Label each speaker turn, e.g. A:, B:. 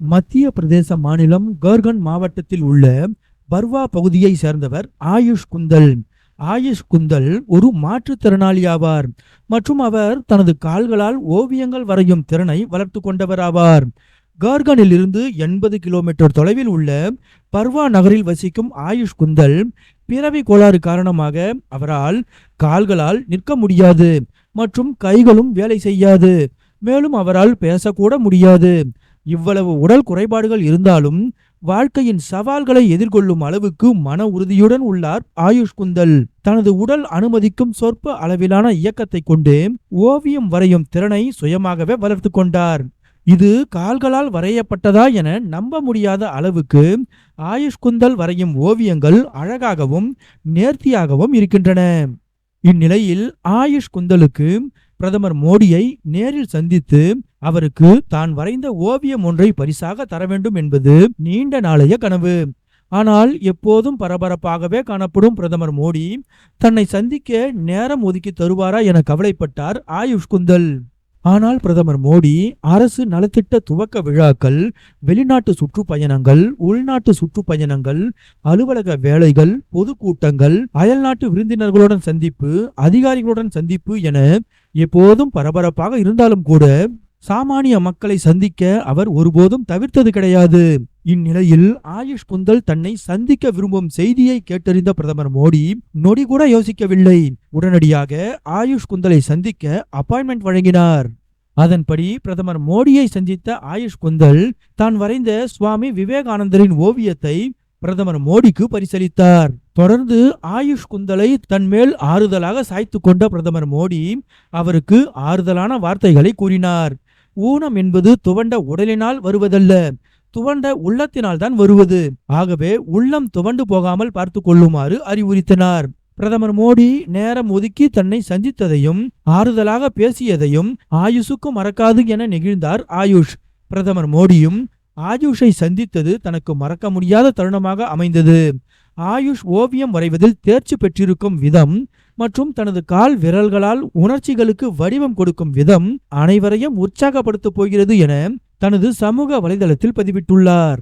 A: மத்திய பிரதேச மாநிலம் கர்கன் மாவட்டத்தில் உள்ள பர்வா பகுதியை சேர்ந்தவர் ஆயுஷ் குந்தல். ஆயுஷ் குந்தல் ஒரு மாற்றுத்திறனாளி ஆவார். மற்றும் அவர் தனது கால்களால் ஓவியங்கள் வரையும் திறனை வளர்த்து கொண்டவர் ஆவார். கார்கனில் இருந்து எண்பது கிலோமீட்டர் தொலைவில் உள்ள பர்வா நகரில் வசிக்கும் ஆயுஷ் குந்தல் பிறவி கோளாறு காரணமாக அவரால் கால்களால் நிற்க முடியாது மற்றும் கைகளும் வேலை செய்யாது. மேலும் அவரால் பேசக்கூட முடியாது. இவ்வளவு உடல் குறைபாடுகள் இருந்தாலும் வாழ்க்கையின் சவால்களை எதிர்கொள்ளும் அளவுக்கு மன உறுதியுடன் உள்ளார் ஆயுஷ் குந்தல். தனது உடல் அனுமதிக்கும் சொற்ப அளவிலான இயக்கத்தை கொண்டு ஓவியம் வரையும் திறனை சுயமாகவே வளர்த்து கொண்டார். இது கால்களால் வரையப்பட்டதா என நம்ப முடியாத அளவுக்கு ஆயுஷ் குந்தல் வரையும் ஓவியங்கள் அழகாகவும் நேர்த்தியாகவும் இருக்கின்றன. இந்நிலையில் ஆயுஷ் குந்தலுக்கு பிரதமர் மோடியை நேரில் சந்தித்து அவருக்கு தான் வரைந்த ஓவியம் ஒன்றை பரிசாக தர வேண்டும் என்பது நீண்ட நாளைய கனவு. ஆனால் எப்போதும் பரபரப்பாகவே காணப்படும் பிரதமர் மோடி தன்னை சந்திக்க நேரம் ஒதுக்கி தருவாரா என கவலைப்பட்டார் ஆயுஷ் குந்தல். ஆனால் பிரதமர் மோடி அரசு நலத்திட்ட துவக்க விழாக்கள் வெளிநாட்டு சுற்றுப்பயணங்கள் உள்நாட்டு சுற்றுப்பயணங்கள் அலுவலக வேலைகள் பொதுக்கூட்டங்கள் அயல்நாட்டு விருந்தினர்களுடன் சந்திப்பு அதிகாரிகளுடன் சந்திப்பு என எப்போதும் பரபரப்பாக இருந்தாலும் கூட சாமானிய மக்களை சந்திக்க அவர் ஒருபோதும் தவிர்த்தது கிடையாது. இந்நிலையில் ஆயுஷ் குந்தல் தன்னை சந்திக்க விரும்பும் செய்தியை கேட்டறிந்த பிரதமர் மோடி நொடி கூட யோசிக்கவில்லை. உடனடியாக ஆயுஷ் குந்தலை சந்திக்க அப்பாயின்மெண்ட் வழங்கினார். அதன்படி பிரதமர் மோடியை சந்தித்த ஆயுஷ் குந்தல் தான் வரைந்த சுவாமி விவேகானந்தரின் ஓவியத்தை பிரதமர் மோடிக்கு பரிசளித்தார். தொடர்ந்து ஆயுஷ் குந்தலை தன்மேல் ஆறுதலாக சாய்த்து கொண்ட பிரதமர் மோடி அவருக்கு ஆறுதலான வார்த்தைகளை கூறினார். ஊனம் என்பது துவண்ட உடலினால் வருவதல்ல. துவண்ட உள்ளத்தினால் தான் வருவது. ஆகவே உள்ளம் துவண்டு போகாமல் பார்த்து கொள்ளுமாறு அறிவுறுத்தினார். பிரதமர் மோடி நேரம் ஒதுக்கி தன்னை சந்தித்ததையும் ஆறுதலாக பேசியதையும் ஆயுஷுக்கு மறக்காது என நெகிழ்ந்தார் ஆயுஷ். பிரதமர் மோடியும் ஆயுஷை சந்தித்தது தனக்கு மறக்க முடியாத தருணமாக அமைந்தது. ஆயுஷ் ஓவியம் வரைவதில் தேர்ச்சி பெற்றிருக்கும் விதம் மற்றும் தனது கால் விரல்களால் உணர்ச்சிகளுக்கு வடிவம் கொடுக்கும் விதம் அனைவரையும் உற்சாகப்படுத்தப் போகிறது என தனது சமூக வலைதளத்தில் பதிவிட்டுள்ளார்.